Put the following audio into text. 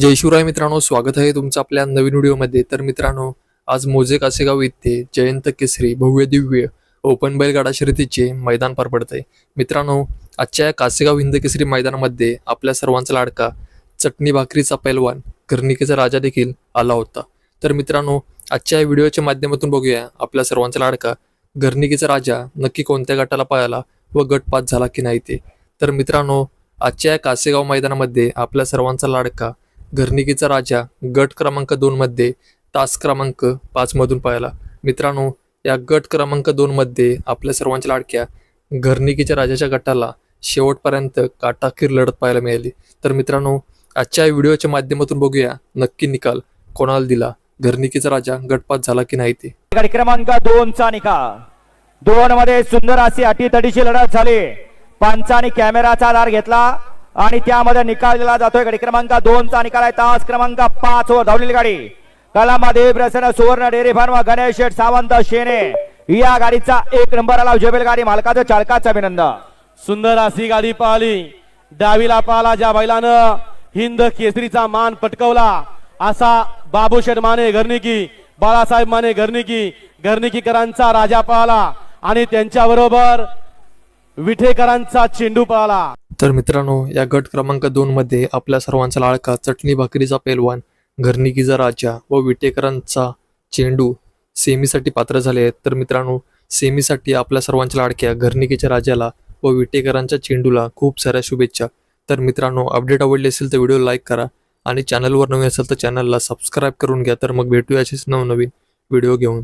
जय शिवराय मित्रांनो स्वागत आहे तुमचं आपल्या नवीन व्हिडिओमध्ये. तर मित्रांनो आज मोजे कासेगाव येथे जयंत केसरी भव्य दिव्य ओपन बैलगाडा शर्यतीचे मैदान पार पडत आहे मित्रांनो आजच्या या कासेगाव हिंद केसरी मैदानामध्ये आपल्या सर्वांचा लाडका चटणी भाकरीचा पैलवान कर्णिकेचा राजा देखील आला होता. तर मित्रांनो आजच्या या व्हिडिओच्या माध्यमातून बघूया आपल्या सर्वांचा लाडका घरणिकेचा राजा नक्की कोणत्या गटाला पाळाला व गट पास झाला की नाही ते. तर मित्रांनो आजच्या या कासेगाव मैदानामध्ये आपल्या सर्वांचा लाडका घरनिकीचा राजा गट क्रमांक दोन मध्ये तास क्रमांक पाच मधून पाहिला. मित्रांनो या गट क्रमांक दोन मध्ये आपल्या सर्वांच्या लाडक्या घरनिकीच्या राजाच्या गटाला शेवटपर्यंत काटाखीर लढत पाहायला मिळाली. तर मित्रांनो आजच्या व्हिडिओच्या माध्यमातून बघूया नक्की निकाल कोणाला दिला? घरनिकीचा राजा गटपात झाला की नाही ते? गाडी क्रमांक दोनचा निकाल. दोन मध्ये सुंदर अशी अटीतटीची लढत झाली. आणि कॅमेराचा आधार घेतला. आणि त्यामध्ये निकाल दिला जातोय गाडी. क्रमांक दोन चा निकाल आहे. तास क्रमांक पाच वर धावलेली गाडी. कलामध्ये प्रसन्न सुवर्ण डेअरी फार्मा गणेश शेठ सावंत शेने. या गाडीचा एक नंबर आला उजेबेल गाडी. मालकाचं चालकाचं अभिनंदन. सुंदर अशी गाडी पाहिली. डावीला पाहिला ज्या बैलानं. हिंद केसरीचा मान पटकवला. असा बाबू शेठ माने घरनिकी बाळासाहेब माने घरनिकी घरनिकीकरांचा राजा पळाला आणि त्यांच्याबरोबर विठेकरांचा चेंडू पळाला तर मित्रांनो या गट क्रमांक दोनमध्ये आपल्या सर्वांचा लाडका चटणी भाकरीचा पेलवान घरनिकीचा राजा व विटेकरांचा चेंडू सेमीसाठी पात्र झाले आहेत. तर मित्रांनो सेमीसाठी आपल्या सर्वांच्या लाडक्या घरनिकीच्या राजाला व विटेकरांच्या चेंडूला खूप साऱ्या शुभेच्छा. तर मित्रांनो अपडेट आवडली असेल तर व्हिडिओ लाईक करा आणि चॅनलवर नवीन असेल तर चॅनलला सबस्क्राईब करून घ्या. तर मग भेटूया असेच नवनवीन व्हिडिओ घेऊन.